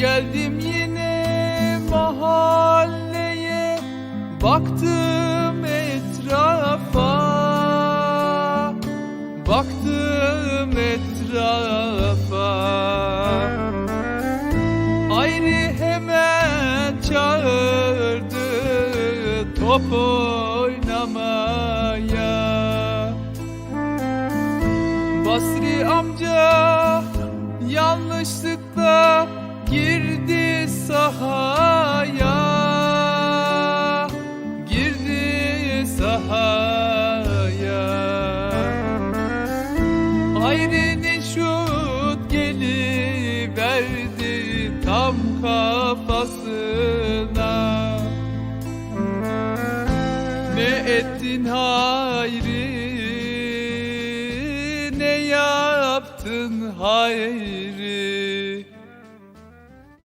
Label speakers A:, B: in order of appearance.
A: Geldim yine mahalleye Baktım etrafa. Baktım etrafa. Ayrı hemen çağırdı Top oynamaya. Basri amca yanlışlıkla sahaya Ayrı'nın şut geliverdi tam kafasına. Ne ettin hayri Ne yaptın hayri